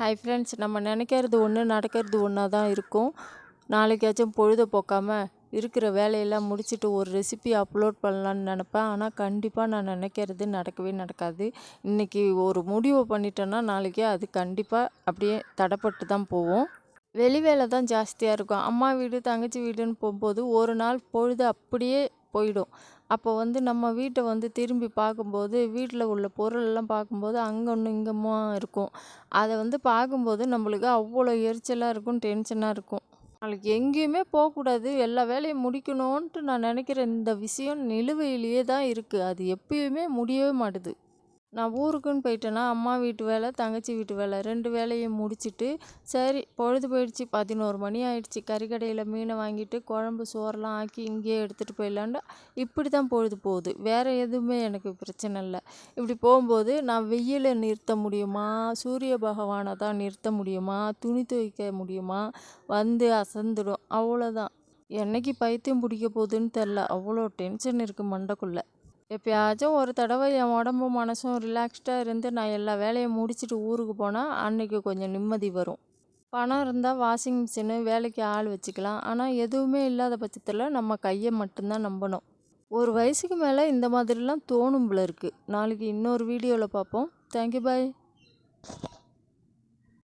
Hi friends நம்ம நினைக்கிறது ஒன்று நடக்கிறது ஒன்றா தான் இருக்கும். நாளைக்காச்சும் பொழுத போக்காமல் இருக்கிற வேலையெல்லாம் முடிச்சுட்டு ஒரு ரெசிபி அப்லோட் பண்ணலான்னு நினப்பேன். ஆனால் கண்டிப்பாக நான் நினைக்கிறது நடக்கவே நடக்காது. இன்றைக்கி ஒரு முடிவு பண்ணிட்டேன்னா நாளைக்கே அது கண்டிப்பாக அப்படியே தடைப்பட்டு தான் போவோம் வெளி வேலை தான் ஜாஸ்தியாக இருக்கும். அம்மா வீடு தங்கச்சி வீடுன்னு போகும்போது ஒரு நாள் பொழுது அப்படியே போயிடும். அப்போ வந்து நம்ம வீட்டை வந்து திரும்பி பார்க்கும்போது வீட்டில் உள்ள பொருளெல்லாம் பார்க்கும்போது அங்கே ஒன்று இங்கேமா இருக்கும். அதை வந்து பார்க்கும்போது நம்மளுக்கு அவ்வளோ எரிச்சலாக இருக்கும் டென்ஷனாக இருக்கும். நாளைக்கு எங்கேயுமே போகக்கூடாது. எல்லா வேலையும் முடிக்கணுன்ட்டு நான் நினைக்கிற இந்த விஷயம் நிலுவையிலேயே தான் இருக்குது அது எப்பயுமே முடியவே மாட்டுது. நான் ஊருக்குன்னு போயிட்டேன்னா அம்மா வீட்டு வேலை தங்கச்சி வீட்டு வேலை ரெண்டு வேலையும் முடிச்சுட்டு சரி பொழுது போயிடுச்சு. பதினோரு மணி ஆயிடுச்சு. கறிக்கடையில் மீனை வாங்கிட்டு குழம்பு சோறெல்லாம் ஆக்கி இங்கேயே எடுத்துகிட்டு போயிடலான்ட்டு இப்படி தான் பொழுது போகுது. வேறு எதுவுமே எனக்கு பிரச்சனை இல்லை. இப்படி போகும்போது நான் வெயிலை நிறுத்த முடியுமா? சூரிய பகவானை தான் நிறுத்த முடியுமா? துணி துவைக்க முடியுமா? வந்து அசந்துடும். அவ்வளோதான் என்னைக்கு பைத்தியம் பிடிக்க போகுதுன்னு தெரில அவ்வளோ டென்ஷன் இருக்குது மண்டைக்குள்ளே. எப்பயாச்சும் ஒரு தடவை என் உடம்பும் மனசும் ரிலாக்ஸ்டாக இருந்து நான் எல்லா வேலையும் முடிச்சுட்டு ஊருக்கு போனால் அன்றைக்கி கொஞ்சம் நிம்மதி வரும். பணம் இருந்தால் வாஷிங் மிஷினு வேலைக்கு ஆள் வச்சுக்கலாம். ஆனால் எதுவுமே இல்லாத பட்சத்தில் நம்ம கையை மட்டும்தான் நம்பணும். ஒரு வயசுக்கு மேலே இந்த மாதிரிலாம் தோணும் போல இருக்குது நாளைக்கு இன்னொரு வீடியோவில் பார்ப்போம். Thank you bye